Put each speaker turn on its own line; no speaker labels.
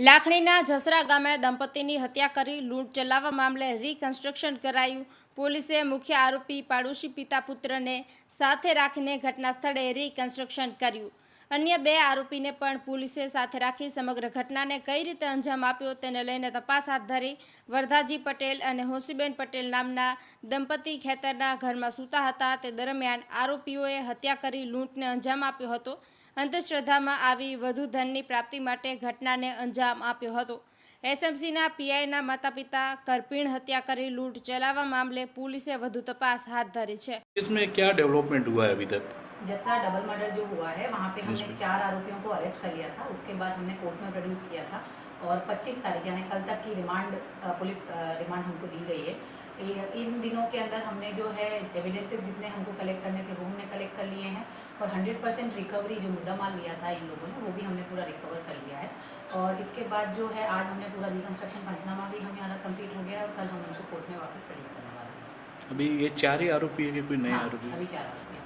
લાખણીના જસરા ગામે દંપતીની હત્યા કરી લૂંટ ચલાવવા મામલે રીકન્સ્ટ્રક્શન કરાયું. પોલીસે મુખ્ય આરોપી, પાડોશી પિતા પુત્રને સાથે રાખીને ઘટના સ્થળે રીકન્સ્ટ્રક્શન કર્યું. અન્ય બે આરોપીને પણ પોલીસે સાથે રાખી સમગ્ર ઘટનાને કઈ રીતે અંજામ આપ્યો તેને લઈને તપાસ હાથ ધરી વરધાજી પટેલ અને હોસીબેન પટેલ નામના દંપતી ખેતરના ઘરમાં સૂતા હતા. તે દરમિયાન આરોપીઓએ હત્યા કરી લૂંટને અંજામ આપ્યો હતો. અંધશ્રદ્ધામાં આવી વધુ ધનની પ્રાપ્તિ માટે ઘટનાને અંજામ આપ્યો હતો એસએમસીના પીઆઈના માતા પિતા કરપીણ હત્યા કરી લૂંટ ચલાવવા મામલે પોલીસે વધુ તપાસ હાથ ધરી છે
इसमें क्या डेवलपमेंट हुआ है अभी तक
जसरा डबल मर्डर जो हुआ है वहाँ पे हमने
जिसमें-
चार आरोपियों को अरेस्ट कर लिया था उसके बाद हमने कोर्ट में प्रोड्यूस किया था और 25 तारीख यानी कल तक की रिमांड अ, पुलिस अ, रिमांड हमको दी गई है ये- इन दिनों के अंदर हमने जो है एविडेंसेस जितने हमको कलेक्ट करने थे वो हमने कलेक्ट कर लिए हैं और 100 परसेंट रिकवरी जो मुद्दा माल लिया था इन लोगों ने वो भी हमने पूरा रिकवर कर लिया है। और इसके बाद जो है आज हमने पूरा रिकन्स्ट्रक्शन पंचनामा भी हमें आधा कंप्लीट हो गया है और कल हम उनको कोर्ट में वापस प्रोड्यूस करने वाले हैं।
अभी ये चार ही आरोपी है कि कोई नए
हाँ,
आरोपी
अभी चार आरोपी